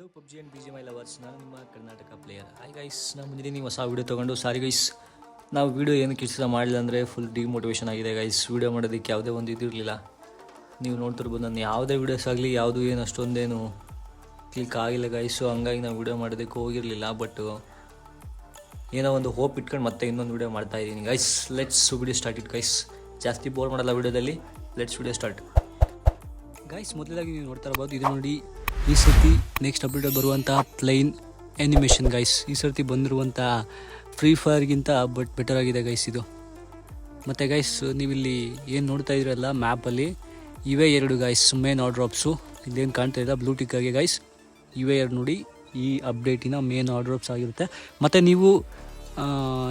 Hello PUBG and B G my lovers ನಾನು ನಿಮ್ಮ Karnataka player hi guys ನಾನು ನೀವು ಹೊಸ ವೀಡಿಯೋ ತೊಗೊಂಡು. ಸಾರಿ ಗೈಸ್ ನಾವು ವೀಡಿಯೋ ಏನು ಕೆಲಸ ಮಾಡಿಲ್ಲ ಅಂದರೆ ಫುಲ್ ಡಿಮೋಟಿವೇಷನ್ ಆಗಿದೆ ಗೈಸ್ ವೀಡಿಯೋ ಮಾಡೋದಕ್ಕೆ ಯಾವುದೇ ಒಂದು ಇದಿರಲಿಲ್ಲ ನೀವು ನೋಡ್ತಿರ್ಬೋದು, ನಾನು ಯಾವುದೇ ವೀಡಿಯೋಸ್ ಆಗಲಿ, ಯಾವುದು ಏನು ಅಷ್ಟೊಂದೇನು ಕ್ಲಿಕ್ ಆಗಿಲ್ಲ ಗೈಸು ಹಂಗಾಗಿ ನಾವು ವೀಡಿಯೋ ಮಾಡೋದಕ್ಕೆ ಹೋಗಿರಲಿಲ್ಲ ಬಟ್ ಏನೋ ಒಂದು ಹೋಪ್ ಇಟ್ಕೊಂಡು ಮತ್ತೆ ಇನ್ನೊಂದು ವೀಡಿಯೋ ಮಾಡ್ತಾ ಇದ್ದೀನಿ guys let's video start it guys ಜಾಸ್ತಿ ಬೋರ್ ಮಾಡಲ್ಲ ವೀಡಿಯೋದಲ್ಲಿ ಲೆಟ್ಸ್ ವಿಡಿಯೋ ಸ್ಟಾರ್ಟ್ ಗೈಸ್ ಮೊದಲಾಗಿ ನೀವು ನೋಡ್ತಾ ಇರ್ಬೋದು, ಇದು ನೋಡಿ ಈ ಸರ್ತಿ ನೆಕ್ಸ್ಟ್ ಅಪ್ಡೇಟ್ ಬರುವಂಥ ಪ್ಲೈನ್ ಆ್ಯನಿಮೇಷನ್ ಗೈಸ್ ಈ ಸರ್ತಿ ಬಂದಿರುವಂಥ ಫ್ರೀ ಫೈರ್ಗಿಂತ ಬಟ್ ಬೆಟರ್ ಆಗಿದೆ ಗೈಸ್ ಇದು. ಮತ್ತು ಗೈಸ್ ನೀವಿಲ್ಲಿ ಏನು ನೋಡ್ತಾ ಇದ್ರಲ್ಲ ಮ್ಯಾಪಲ್ಲಿ ಇವೇ ಎರಡು ಗೈಸ್ ಮೇನ್ ಡ್ರಾಪ್ಸು ಇಲ್ಲೇನು ಕಾಣ್ತಾ ಇಲ್ಲ ಬ್ಲೂಟಿಕ್ ಆಗಿ ಗೈಸ್ ಇವೇ ಎರಡು ನೋಡಿ ಈ ಅಪ್ಡೇಟಿನ ಮೇನ್ ಡ್ರಾಪ್ಸ್ ಆಗಿರುತ್ತೆ. ಮತ್ತು ನೀವು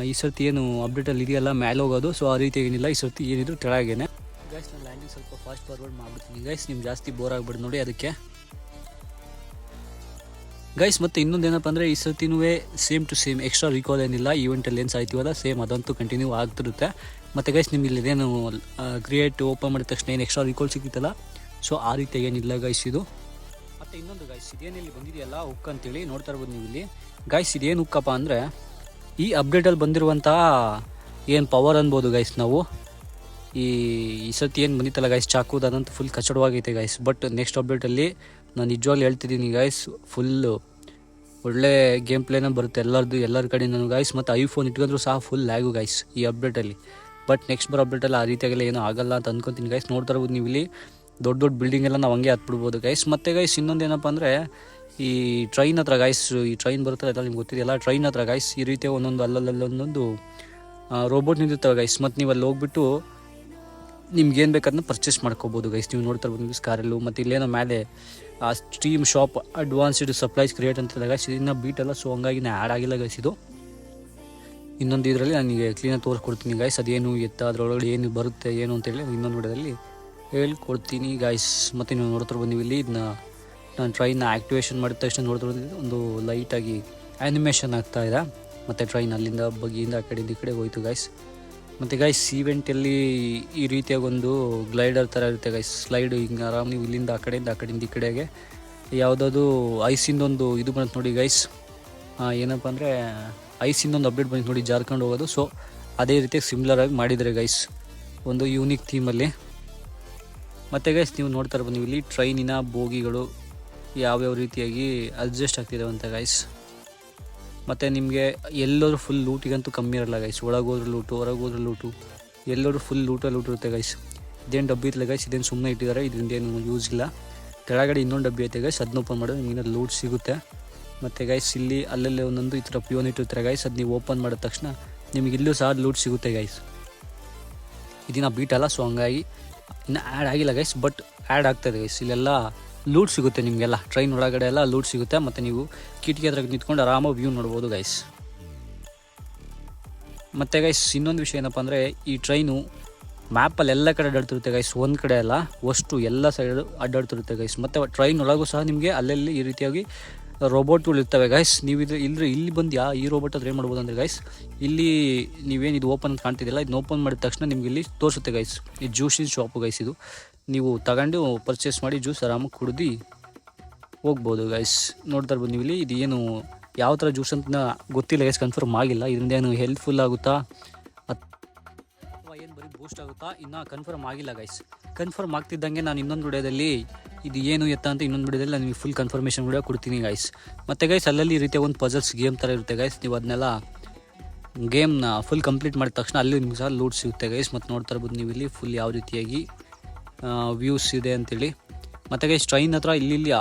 ಈ ಸರ್ತಿ ಏನು ಅಪ್ಡೇಟಲ್ಲಿ ಇದೆಯಲ್ಲ ಮೇಲೆ ಹೋಗೋದು ಸೊ ಆ ರೀತಿ ಏನಿಲ್ಲ, ಈ ಸರ್ತಿ ಏನಿದ್ರು ಕೆಳಗೇನೆ ಗೈಸ್ ನಾನು ಲ್ಯಾಂಡಿಂಗ್ ಸ್ವಲ್ಪ ಫಾಸ್ಟ್ ಫಾರ್ವರ್ಡ್ ಮಾಡ್ಬಿಡ್ತೀನಿ. ಗೈಸ್ ನಿಮ್ಗೆ ಜಾಸ್ತಿ ಬೋರ್ ಆಗ್ಬಿಡ್ದು ನೋಡಿ ಅದಕ್ಕೆ. ಗೈಸ್ ಮತ್ತೆ ಇನ್ನೊಂದು ಏನಪ್ಪ ಅಂದರೆ ಈ ಸರ್ತಿನೂ same to same extra recall ಏನಿಲ್ಲ ಈವೆಂಟಲ್ಲಿ ಏನು ಸಾಯ್ತೀವಲ್ಲ ಸೇಮ್ ಅದಂತೂ ಕಂಟಿನ್ಯೂ ಆಗ್ತಿರುತ್ತೆ. ಮತ್ತು ಗೈಸ್ ನಿಮಗೆ ಇಲ್ಲೇನು ಕ್ರಿಯೇಟ್ ಓಪನ್ ಮಾಡಿದ ತಕ್ಷಣ ಏನು ಎಕ್ಸ್ಟ್ರಾ ರಿಕಾಲ್ ಸಿಗುತ್ತಲ್ಲ ಸೊ ಆ ರೀತಿ ಏನಿಲ್ಲ ಗೈಸ್ ಇದು. ಮತ್ತು ಇನ್ನೊಂದು ಗೈಸ್ ಇದೇನು ಇಲ್ಲಿ ಬಂದಿದೆಯಲ್ಲ ಉಕ್ ಅಂತೇಳಿ ನೋಡ್ತಾ ಇರ್ಬೋದು ನೀವು ಇಲ್ಲಿ. ಗೈಸ್ ಇದೇನು ಉಕ್ಕಪ್ಪ ಅಂದರೆ, ಈ ಅಪ್ಡೇಟಲ್ಲಿ ಬಂದಿರುವಂಥ ಏನು ಪವರ್ ಅನ್ಬೋದು ಗೈಸ್ ನಾವು. ಈ ಈ ಸತಿ ಏನು ಬಂದಿತ್ತಲ್ಲ ಗೈಸ್ ಚಾಕುದು ಅದಂತೂ ಫುಲ್ ಕಚಡವಾಗೈತೆ ಗೈಸ್ ಬಟ್ ನೆಕ್ಸ್ಟ್ ಅಪ್ಡೇಟಲ್ಲಿ ನಾನು ನಿಜವಾಗ್ಲೂ ಹೇಳ್ತಿದ್ದೀನಿ ಗೈಸ್ ಫುಲ್ಲು ಒಳ್ಳೆ ಗೇಮ್ ಪ್ಲೇನ ಬರುತ್ತೆ ಎಲ್ಲರದ್ದು ಎಲ್ಲರ ಕಡೆ ನಾನು ಗೈಸ್ ಮತ್ತು ಐಫೋನ್ ಇಟ್ಕೊಂಡ್ರು ಸಹ ಫುಲ್ ಲ್ಯಾಗು ಗೈಸ್ ಈ ಅಪ್ಡೇಟಲ್ಲಿ ಬಟ್ ನೆಕ್ಸ್ಟ್ ಬರೋ ಅಪ್ಡೇಟಲ್ಲಿ ಆ ರೀತಿಯಾಗೆಲ್ಲ ಏನೂ ಆಗಲ್ಲ ಅಂತ ಅಂದ್ಕೊತೀನಿ ಗೈಸ್ ನೋಡ್ತಾ ಇರ್ಬೋದು ನೀವು ಇಲ್ಲಿ. ದೊಡ್ಡ ದೊಡ್ಡ ಬಿಲ್ಡಿಂಗ್ ಎಲ್ಲ ನಾವು ಹಂಗೆ ಹತ್ಬಿಡ್ಬೋದು ಗೈಸ್ ಮತ್ತು ಗೈಸ್ ಇನ್ನೊಂದು ಏನಪ್ಪ ಅಂದರೆ ಈ ಟ್ರೈನ್ ಹತ್ರ ಗೈಸ್ ಈ ಟ್ರೈನ್ ಬರುತ್ತಲ್ಲ ಎಲ್ಲ ನಿಮ್ಗೆ ಗೊತ್ತಿದೆಯಲ್ಲ? ಟ್ರೈನ್ ಹತ್ರ ಗೈಸ್ ಈ ರೀತಿಯ ಒಂದೊಂದು ಅಲ್ಲಲ್ಲೊಂದೊಂದು ರೋಬೋಟ್ ನಿಂತಿರ್ತವೆ ಗೈಸ್ ಮತ್ತು ನೀವು ಅಲ್ಲಿ ಹೋಗ್ಬಿಟ್ಟು ನಿಮ್ಗೆ ಏನು ಬೇಕಾದ್ರೂ ಪರ್ಚೇಸ್ ಮಾಡ್ಕೋಬೋದು ಗೈಸ್ ನೀವು ನೋಡ್ತಾ ಇರ್ಬೋದು ನೀವು ಮತ್ತೆ ಮತ್ತು ಇಲ್ಲೇನೋ ಮೇಲೆ ಆ stream shop advanced supplies create ಅಂತ ಗೈಸ್ ಇದನ್ನ ಬೀಟಲ್ಲ ಸೊ ಹಂಗಾಗಿ ನಾನು ಆ್ಯಡ್ ಆಗಿಲ್ಲ ಗೈಸ್ ಇದು. ಇನ್ನೊಂದು ಇದರಲ್ಲಿ ನನಗೆ ಕ್ಲೀನಾಗಿ ತೋರಿಸ್ಕೊಡ್ತೀನಿ ಗೈಸ್ ಅದೇನು ಎತ್ತ ಅದರೊಳಗಡೆ ಏನು ಬರುತ್ತೆ, ಏನು ಅಂತೇಳಿ ಇನ್ನೊಂದು ವಿಡಿಯೋದಲ್ಲಿ ಹೇಳ್ಕೊಡ್ತೀನಿ ಗೈಸ್ ಮತ್ತು ನೀವು ನೋಡ್ತಾ ನೀವು ಇಲ್ಲಿ ಇದನ್ನ ನಾನು ಟ್ರೈನ್ನ ಆ್ಯಕ್ಟಿವೇಶನ್ ಮಾಡಿದ ತಕ್ಷಣ ನೋಡ್ತಿರ್ಬೋದು ಒಂದು ಲೈಟಾಗಿ ಆ್ಯನಿಮೇಷನ್ ಆಗ್ತಾ ಇದೆ. ಮತ್ತು ಟ್ರೈನ್ ಅಲ್ಲಿಂದ ಬಗ್ಗಿಯಿಂದ ಆ ಕಡೆಯಿಂದ ಈ ಕಡೆ ಹೋಯ್ತು ಗೈಸ್ ಮತ್ತು ಗೈಸ್ ಈವೆಂಟಲ್ಲಿ ಈ ರೀತಿಯಾಗಿ ಒಂದು ಗ್ಲೈಡರ್ ಥರ ಇರುತ್ತೆ ಗೈಸ್ ಸ್ಲೈಡ್ ಹಿಂಗೆ ಆರಾಮ್ ನೀವು ಇಲ್ಲಿಂದ ಆ ಕಡೆಯಿಂದ ಆ ಕಡೆಯಿಂದ ಈ ಕಡೆಗೆ. ಯಾವುದಾದ್ರು ಐಸಿಂದೊಂದು ಇದು ಬಂತು ನೋಡಿ ಗೈಸ್ ಏನಪ್ಪ ಅಂದರೆ ಐಸಿಂದೊಂದು ಅಪ್ಡೇಟ್ ಬಂತು ನೋಡಿ ಜಾರ್ಕೊಂಡು ಹೋಗೋದು. ಸೊ ಅದೇ ರೀತಿ ಸಿಮ್ಲರ್ ಆಗಿ ಮಾಡಿದರೆ ಗೈಸ್ ಒಂದು ಯೂನಿಕ್ ಥೀಮಲ್ಲಿ ಮತ್ತು ಗೈಸ್ ನೀವು ನೋಡ್ತಾ ಇರ್ಬೋದು, ನೀವು ಇಲ್ಲಿ ಟ್ರೈನಿನ ಬೋಗಿಗಳು ಯಾವ್ಯಾವ ರೀತಿಯಾಗಿ ಅಡ್ಜಸ್ಟ್ ಆಗ್ತಿದ್ದಾವೆ ಅಂತ ಗೈಸ್ ಮತ್ತು ನಿಮಗೆ ಎಲ್ಲರೂ ಫುಲ್ ಲೂಟಿಗಂತೂ ಕಮ್ಮಿ ಇರಲ್ಲ ಗೈಸ್ ಒಳಗೋದ್ರ ಲೂಟು ಹೊರಗೋದ್ರ ಲೂಟು ಎಲ್ಲರೂ ಫುಲ್ ಲೂಟ ಲೂಟ್ ಇರುತ್ತೆ ಗೈಸ್ ಇದೇನು ಡಬ್ಬಿ ಇತ್ತಲ್ಲ ಗೈಸ್ ಇದೇನು ಸುಮ್ಮನೆ ಇಟ್ಟಿದ್ದಾರೆ ಇದರಿಂದ ಏನು ಯೂಸ್ ಇಲ್ಲ. ಕೆಳಗಡೆ ಇನ್ನೊಂದು ಡಬ್ಬಿ ಐತೆ ಗೈಸ್ ಅದನ್ನ ಓಪನ್ ಮಾಡಿದ್ರೆ ನಿಮಗೆ ಲೂಟ್ ಸಿಗುತ್ತೆ. ಮತ್ತು ಗೈಸ್ ಇಲ್ಲಿ ಅಲ್ಲಲ್ಲೇ ಒಂದೊಂದು ಈ ಥರ ಪ್ಯೂನ್ ಇಟ್ಟಿರ್ತಾರೆ ಗೈಸ್ ಅದು ನೀವು ಓಪನ್ ಮಾಡಿದ ತಕ್ಷಣ ನಿಮಗೆ ಇಲ್ಲೂ ಸಹ ಲೂಟ್ ಸಿಗುತ್ತೆ ಗೈಸ್ ಇದಿನ ಬೀಟಲ್ಲ ಸೊ ಹಂಗಾಗಿ ಇನ್ನು ಆ್ಯಡ್ ಆಗಿಲ್ಲ ಗೈಸ್ ಬಟ್ ಆ್ಯಡ್ ಆಗ್ತದೆ ಗೈಸ್ ಇಲ್ಲೆಲ್ಲ ಲೂಟ್ ಸಿಗುತ್ತೆ ನಿಮಗೆಲ್ಲ. ಟ್ರೈನ್ ಒಳಗಡೆ ಎಲ್ಲ ಲೂಟ್ ಸಿಗುತ್ತೆ ಮತ್ತು ನೀವು ಕಿಟಕಿ ಹತ್ರ ನಿಂತ್ಕೊಂಡು ಆರಾಮಾಗಿ ವ್ಯೂ ನೋಡ್ಬೋದು ಗೈಸ್ ಮತ್ತು ಗೈಸ್ ಇನ್ನೊಂದು ವಿಷಯ ಏನಪ್ಪ ಅಂದರೆ ಈ ಟ್ರೈನು ಮ್ಯಾಪಲ್ಲಿ ಎಲ್ಲ ಕಡೆ ಅಡ್ಡಾಡ್ತಿರುತ್ತೆ ಗೈಸ್ ಒಂದು ಕಡೆ ಅಲ್ಲ, ಅಷ್ಟು ಎಲ್ಲ ಸೈಡ್ ಅಡ್ಡಾಡ್ತಿರುತ್ತೆ ಗೈಸ್ ಮತ್ತು ಟ್ರೈನ್ ಒಳಗೂ ಸಹ ನಿಮಗೆ ಅಲ್ಲಲ್ಲಿ ಈ ರೀತಿಯಾಗಿ ರೋಬೋಟ್ಗಳು ಇರ್ತವೆ ಗೈಸ್ ನೀವು ಇದು ಇಲ್ಲಿ ಇಲ್ಲಿ ಬಂದು ಯಾ ಈ ರೋಬೋಟ್ ಹತ್ರ ಏನು ಮಾಡ್ಬೋದು ಅಂದರೆ ಗೈಸ್ ಇಲ್ಲಿ ನೀವೇನು ಇದು ಓಪನ್ ಕಾಣ್ತಿದ್ದಿಲ್ಲ, ಇದನ್ನ ಓಪನ್ ಮಾಡಿದ ತಕ್ಷಣ ನಿಮ್ಗೆ ಇಲ್ಲಿ ತೋರಿಸುತ್ತೆ ಗೈಸ್ ಈ ಜ್ಯೂಸಿನ ಶಾಪು ಗೈಸ್ ಇದು. ನೀವು ತಗೊಂಡು ಪರ್ಚೇಸ್ ಮಾಡಿ ಜ್ಯೂಸ್ ಆರಾಮಾಗಿ ಕುಡಿದು ಹೋಗ್ಬೋದು ಗೈಸ್ ನೋಡ್ತಾ ಇರ್ಬೋದು ನೀವು ಇಲ್ಲಿ ಇದು ಏನು, ಯಾವ ಥರ ಜ್ಯೂಸ್ ಅಂತ ಗೊತ್ತಿಲ್ಲ ಗೈಸ್ ಕನ್ಫರ್ಮ್ ಆಗಿಲ್ಲ. ಇದರಿಂದ ಏನು ಹೆಲ್ಪ್ಫುಲ್ ಆಗುತ್ತಾ? ಅಥವಾ ಏನು ಬರೀ ಬೂಸ್ಟ್ ಆಗುತ್ತಾ? ಇನ್ನೂ ಕನ್ಫರ್ಮ್ ಆಗಿಲ್ಲ ಗೈಸ್ ಕನ್ಫರ್ಮ್ ಆಗ್ತಿದ್ದಂಗೆ ನಾನು ಇನ್ನೊಂದು ವಿಡಿಯೋದಲ್ಲಿ ಇದು ಏನು ಎತ್ತ ಅಂತ ಇನ್ನೊಂದು ವಿಡಿಯೋದಲ್ಲಿ ನಾನು ನಿಮಗೆ ಫುಲ್ ಕನ್ಫರ್ಮೇಷನ್ ವಿಡಿಯೋ ಕೊಡ್ತೀನಿ ಗೈಸ್ ಮತ್ತು ಗೈಸ್ ಅಲ್ಲಲ್ಲಿ ಈ ರೀತಿಯ ಒಂದು ಪಜಲ್ಸ್ ಗೇಮ್ ಥರ ಇರುತ್ತೆ ಗೈಸ್ ನೀವು ಅದನ್ನೆಲ್ಲ ಗೇಮ್ನ ಫುಲ್ ಕಂಪ್ಲೀಟ್ ಮಾಡಿದ ತಕ್ಷಣ ಅಲ್ಲಿ ನಿಮ್ಗೆ ಸಹ ಲೂಟ್ ಸಿಗುತ್ತೆ ಗೈಸ್ ಮತ್ತು ನೋಡ್ತಾ ಇರ್ಬೋದು ನೀವು ಇಲ್ಲಿ ಫುಲ್ ಯಾವ ರೀತಿಯಾಗಿ ವ್ಯೂಸ್ ಇದೆ ಅಂತೇಳಿ. ಮತ್ತು ಗೈಸ್ ಟ್ರೈನ್ ಹತ್ರ ಇಲ್ಲಿ ಇಲ್ಲಿ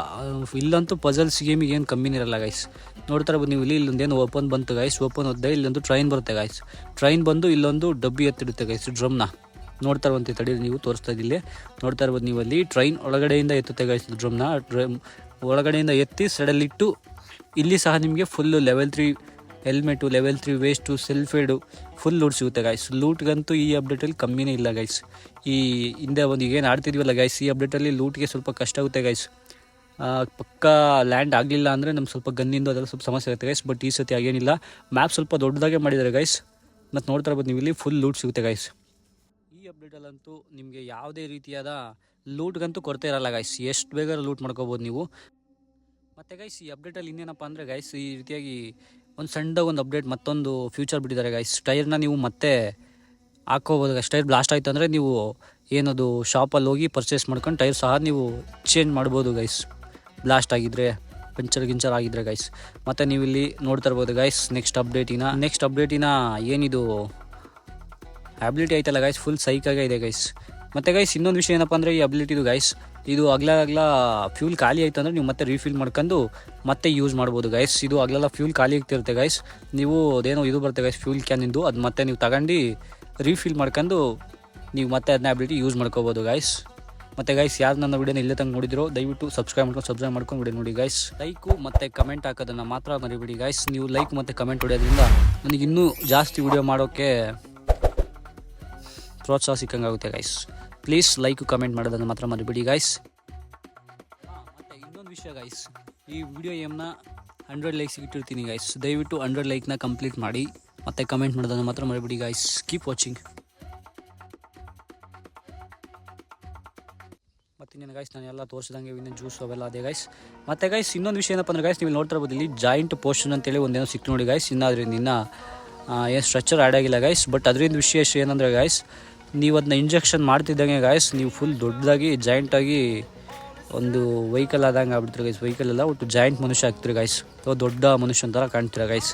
ಇಲ್ಲಂತೂ ಪಜಲ್ಸ್ ಗೇಮಿಗೆ ಏನು ಕಮ್ಮಿನೇ ಇರಲ್ಲ ಗೈಸ್ ನೋಡ್ತಾ ಇರ್ಬೋದು ನೀವು, ಇಲ್ಲಿ ಇಲ್ಲೊಂದೇನು ಓಪನ್ ಬಂತು ಗೈಸ್ ಓಪನ್ ಹೊದ್ದೆ ಇಲ್ಲೊಂದು ಟ್ರೈನ್ ಬರುತ್ತೆ ಗೈಸ್ ಟ್ರೈನ್ ಬಂದು ಇಲ್ಲೊಂದು ಡಬ್ಬಿ ಎತ್ತಿಡುತ್ತೆ ಗೈಸ್ ಡ್ರಮ್ನ ನೋಡ್ತಾ ಇರುವಂತೆ ತಡಿ, ನೀವು ತೋರಿಸ್ತಾ ಇದ್ದಿಲ್ಲಿ. ನೋಡ್ತಾ ಇರ್ಬೋದು ನೀವು ಅಲ್ಲಿ ಟ್ರೈನ್ ಒಳಗಡೆಯಿಂದ ಎತ್ತುತ್ತೆ ಗೈಸ್ ಡ್ರಮ್ನ ಡ್ರಮ್ ಒಳಗಡೆಯಿಂದ ಎತ್ತಿ ಸೈಡಲ್ಲಿಟ್ಟು ಇಲ್ಲಿ ಸಹ ನಿಮಗೆ full level three helmet level three vest ಸೆಲ್ಫೇಡು full loot ಸಿಗುತ್ತೆ ಗಾಯ್ಸ್ ಲೂಟ್ಗಂತೂ ಈ ಅಪ್ಡೇಟಲ್ಲಿ ಕಮ್ಮಿನೇ ಇಲ್ಲ ಗೈಸ್ ಈ ಹಿಂದೆ ಒಂದು ಏನು ಆಡ್ತಿದ್ವಲ್ಲ ಗೈಸ್ ಈ ಅಪ್ಡೇಟಲ್ಲಿ ಲೂಟ್ಗೆ ಸ್ವಲ್ಪ ಕಷ್ಟ ಆಗುತ್ತೆ ಗೈಸ್ ಪಕ್ಕ ಲ್ಯಾಂಡ್ ಆಗಲಿಲ್ಲ ಅಂದರೆ ನಮ್ಗೆ ಸ್ವಲ್ಪ ಗನ್ನಿಂದ ಅದೆಲ್ಲ ಸ್ವಲ್ಪ ಸಮಸ್ಯೆ ಆಗುತ್ತೆ ಗೈಸ್ ಬಟ್ ಈ ಸತಿ ಆಗೇನಿಲ್ಲ ಮ್ಯಾಪ್ ಸ್ವಲ್ಪ ದೊಡ್ಡದಾಗೆ ಮಾಡಿದ್ದಾರೆ ಗೈಸ್ ಮತ್ತು ನೋಡ್ತಾ ಇರ್ಬೋದು ನೀವು ಇಲ್ಲಿ ಫುಲ್ ಲೂಟ್ ಸಿಗುತ್ತೆ ಗೈಸ್ ಈ ಅಪ್ಡೇಟಲ್ಲಂತೂ ನಿಮಗೆ ಯಾವುದೇ ರೀತಿಯಾದ ಲೂಟ್ಗಂತೂ ಕೊರತೆ ಇರಲ್ಲ ಗೈಸ್ ಎಷ್ಟು ಬೇಗ ಲೂಟ್ ಮಾಡ್ಕೋಬೋದು ನೀವು? ಮತ್ತು ಗೈಸ್ ಈ ಅಪ್ಡೇಟಲ್ಲಿ ಇನ್ನೇನಪ್ಪ ಅಂದರೆ ಗೈಸ್ ಈ ರೀತಿಯಾಗಿ ಒಂದು ಸಣ್ಣದಾಗ ಒಂದು ಅಪ್ಡೇಟ್ ಮತ್ತೊಂದು ಫ್ಯೂಚರ್ ಬಿಟ್ಟಿದ್ದಾರೆ ಗೈಸ್ ಟೈರ್ನ ನೀವು ಮತ್ತೆ ಹಾಕೋಬೋದು ಗೈಸ್ ಟೈರ್ ಬ್ಲಾಸ್ಟ್ ಆಯಿತು ಅಂದರೆ ನೀವು ಏನದು ಶಾಪಲ್ಲಿ ಹೋಗಿ ಪರ್ಚೇಸ್ ಮಾಡ್ಕೊಂಡು ಟೈರ್ ಸಹ ನೀವು ಚೇಂಜ್ ಮಾಡ್ಬೋದು ಗೈಸ್ ಬ್ಲಾಸ್ಟ್ ಆಗಿದ್ರೆ, ಪಂಚರ್ ಗಿಂಚರ್ ಆಗಿದ್ರೆ ಗೈಸ್ ಮತ್ತು ನೀವು ಇಲ್ಲಿ ನೋಡ್ತಾ ಇರ್ಬೋದು ಗೈಸ್ ನೆಕ್ಸ್ಟ್ ಅಪ್ಡೇಟಿನ ನೆಕ್ಸ್ಟ್ ಅಪ್ಡೇಟಿನ ಏನಿದು? ಅಬಿಲಿಟಿ ಐತಲ್ಲ ಗೈಸ್ ಫುಲ್ ಸೈಕಾಗೇ ಇದೆ ಗೈಸ್ ಮತ್ತು ಗೈಸ್ ಇನ್ನೊಂದು ವಿಷಯ ಏನಪ್ಪ ಅಂದರೆ ಈ ಅಬಿಲಿಟಿದು ಗೈಸ್ ಇದು ಅಗ್ಲ ಅಗ್ಲ ಫ್ಯೂಲ್ ಖಾಲಿ ಆಯ್ತು ಅಂದರೆ ನೀವು ಮತ್ತೆ ರೀಫಿಲ್ ಮಾಡ್ಕೊಂಡು ಮತ್ತೆ ಯೂಸ್ ಮಾಡ್ಬೋದು ಗೈಸ್ ಇದು ಅಗ್ಲೆಲ್ಲ ಫ್ಯೂಲ್ ಖಾಲಿ ಆಗ್ತಿರುತ್ತೆ ಗೈಸ್ ನೀವು ಅದೇನೋ ಇದು ಬರುತ್ತೆ ಗೈಸ್ ಫ್ಯೂಲ್ ಕ್ಯಾನಿಂದು ಅದು ಮತ್ತೆ ನೀವು ತಗೊಂಡು ರೀಫಿಲ್ ಮಾಡ್ಕೊಂಡು ನೀವು ಮತ್ತೆ ಅದನ್ನ ಅಬಿಲಿಟಿ ಯೂಸ್ ಮಾಡ್ಕೋಬೋದು ಗೈಸ್ ಮತ್ತೆ ಗೈಸ್ ಯಾರು ನನ್ನ ವಿಡಿಯೋನ ಇಲ್ಲೇ ತಂಗ ನೋಡಿದ್ರು, ದಯವಿಟ್ಟು ಸಬ್ಸ್ಕ್ರೈಬ್ ಮಾಡ್ಕೊಂಡು ಸಬ್ಸ್ಕ್ರೈಬ್ ಮಾಡ್ಕೊಂಡು ವಿಡಿಯೋ ನೋಡಿ ಗೈಸ್ ಲೈಕು ಮತ್ತು ಕಮೆಂಟ್ ಹಾಕೋದನ್ನು ಮಾತ್ರ ಮರಿಬಿಡಿ ಗೈಸ್ ನೀವು ಲೈಕ್ ಮತ್ತು ಕಮೆಂಟ್ ಹೊಡೆಯೋದ್ರಿಂದ ನನಗೆ ಇನ್ನೂ ಜಾಸ್ತಿ ವಿಡಿಯೋ ಮಾಡೋಕ್ಕೆ ಪ್ರೋತ್ಸಾಹ ಸಿಕ್ಕಂಗಾಗುತ್ತೆ ಗೈಸ್ ಪ್ಲೀಸ್ ಲೈಕ್ ಕಮೆಂಟ್ ಮಾಡೋದನ್ನು ಮಾತ್ರ ಮರಿಬಿಡಿ ಗೈಸ್ ಮತ್ತೆ ಇನ್ನೊಂದು ವಿಷಯ ಗೈಸ್ ಈ ವಿಡಿಯೋ ಏಮ್ನ ಹಂಡ್ರೆಡ್ ಲೈಕ್ಸ್ ಇಟ್ಟಿರ್ತೀನಿ ಗೈಸ್ ದಯವಿಟ್ಟು ಹಂಡ್ರೆಡ್ ಲೈಕ್ನ ಕಂಪ್ಲೀಟ್ ಮಾಡಿ, ಮತ್ತೆ ಕಮೆಂಟ್ ಮಾಡೋದನ್ನು ಮಾತ್ರ ಮರಿಬಿಡಿ ಗೈಸ್ ಕೀಪ್ ವಾಚಿಂಗ್ ಮತ್ತು ನಿನ್ನ ಗೈಸ್ ನಾನು ಎಲ್ಲ ತೋರಿಸಿದಂಗೆ ಇನ್ನೇನು ಜ್ಯೂಸ್ ಅವೆಲ್ಲ ಅದೇ ಗೈಸ್ ಮತ್ತೆ ಗೈಸ್ ಇನ್ನೊಂದು ವಿಷಯ ಏನಪ್ಪ ಅಂದ್ರೆ ಗೈಸ್ ನೀವು ನೋಡ್ತಾ ಇರ್ಬೋದು, ಇಲ್ಲಿ ಜಾಯಿಂಟ್ ಪೋರ್ಷನ್ ಅಂತೇಳಿ ಒಂದೇನೋ ಸಿಕ್ತು ನೋಡಿ ಗೈಸ್ ಇನ್ನು ಅದರಿಂದ ಇನ್ನೂ ಏನು ಸ್ಟ್ರಕ್ಚರ್ ಆ್ಯಡ್ ಆಗಿಲ್ಲ ಗೈಸ್ ಬಟ್ ಅದರಿಂದ ವಿಶೇಷ ಏನಂದರೆ ಗೈಸ್ ನೀವು ಅದನ್ನ ಇಂಜೆಕ್ಷನ್ ಮಾಡ್ತಿದ್ದಂಗೆ ಗಾಯ್ಸ್ ನೀವು ಫುಲ್ ದೊಡ್ಡದಾಗಿ ಜಾಯಿಂಟಾಗಿ ಒಂದು ವೆಹಿಕಲ್ ಆದಂಗೆ ಆಗ್ಬಿಡ್ತೀರಿ ಗೈಸ್ ವೆಹಿಕಲ್ ಎಲ್ಲ ಒಟ್ಟು ಜಾಯಿಂಟ್ ಮನುಷ್ಯ ಆಗ್ತೀರಿ ಗೈಸ್ ಅಥವಾ ದೊಡ್ಡ ಮನುಷ್ಯನ ಥರ ಕಾಣ್ತೀರ ಗೈಸ್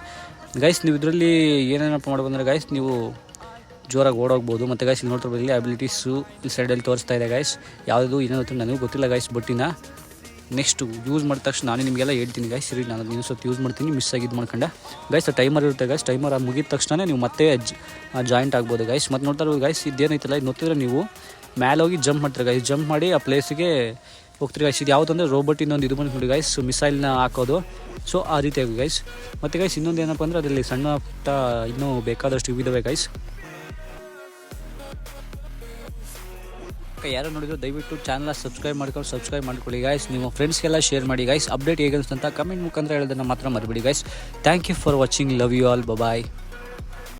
ಗೈಸ್ ನೀವು ಇದರಲ್ಲಿ ಏನೇನಪ್ಪ ಮಾಡ್ಬಂದ್ರೆ ಗೈಸ್ ನೀವು ಜೋರಾಗಿ ಓಡೋಗ್ಬೋದು. ಮತ್ತು ಗೈಸ್ ಇಲ್ಲಿ ನೋಡ್ತಿರ್ಬೋದು ಅಬಿಲಿಟೀಸು ಈ ಸೈಡಲ್ಲಿ ತೋರಿಸ್ತಾ ಇದೆ ಗೈಸ್ ಯಾವುದು, ಏನೇನು ನನಗೂ ಗೊತ್ತಿಲ್ಲ ಗೈಸ್ ಬಟ್ಟಿನ. ನೆಕ್ಸ್ಟ್ ಯೂಸ್ ಮಾಡಿದ ತಕ್ಷಣ ನಾನು ನಿಮಗೆಲ್ಲ ಹೇಳ್ತೀನಿ ಗಾಯ್ಸ್ ಸರಿ ನಾನು ಇನ್ನೂ ಸ್ವಲ್ಪ ಯೂಸ್ ಮಾಡ್ತೀನಿ ಮಿಸ್ ಆಗಿ ಇದು ಮಾಡ್ಕೊಂಡೆ. ಗೈಸ್ ಟೈಮರ್ ಇರುತ್ತೆ ಗೈಸ್ ಟೈಮರ್ ಮುಗಿದ ತಕ್ಷಣ ನೀವು ಮತ್ತೆ ಜಾಯಿಂಟ್ ಆಗ್ಬೋದು ಗೈಸ್ ಮತ್ತು ನೋಡ್ತಾ ಇರೋದು ಗೈಸ್ ಇದೇನೈತಲ್ಲ, ಇದು ನೋಡ್ತಿದ್ರೆ ನೀವು ಮ್ಯಾಲೆ ಹೋಗಿ ಜಂಪ್ ಮಾಡ್ತೀರಿ ಗೈಸ್ ಜಂಪ್ ಮಾಡಿ ಆ ಪ್ಲೇಸಿಗೆ ಹೋಗ್ತೀರಿ ಗೈಸ್ ಇದು ಯಾವುದಂದ್ರೆ ರೋಬೋಟ್ ಇನ್ನೊಂದು ಇದು ಬಂದು ನೋಡಿ ಗೈಸ್ ಮಿಸೈಲ್ನ ಹಾಕೋದು. ಸೊ ಆ ರೀತಿಯಾಗಿ ಗೈಸ್ ಮತ್ತು ಗೈಸ್ ಇನ್ನೊಂದು ಏನಪ್ಪ ಅಂದರೆ ಅದರಲ್ಲಿ ಸಣ್ಣ ಪುಟ್ಟ ಇನ್ನೂ ಬೇಕಾದಷ್ಟು ವಿವಿಧವೇ ಗೈಸ್ ಯಾರು ನೋಡಿದ್ರು, ದಯವಿಟ್ಟು ಚಾನಲ್ ಸಬ್ಸ್ಕ್ರೈಬ್ ಮಾಡ್ಕೊಂಡು ಸಬ್ಸ್ಕ್ರೈಬ್ ಮಾಡ್ಕೊಳ್ಳಿ ಗೈಸ್ ನಿಮ್ಮ ಫ್ರೆಂಡ್ಸ್ಗೆಲ್ಲ ಶೇರ್ ಮಾಡಿ ಗಾಯ್ಸ್ ಅಪ್ಡೇಟ್ ಹೇಗೆ ಅಂತ ಕಮೆಂಟ್ ಮುಖಾಂತರ ಹೇಳೋದನ್ನು ಮಾತ್ರ ಮರಿಬಿಡಿ guys thank you for watching love you all bye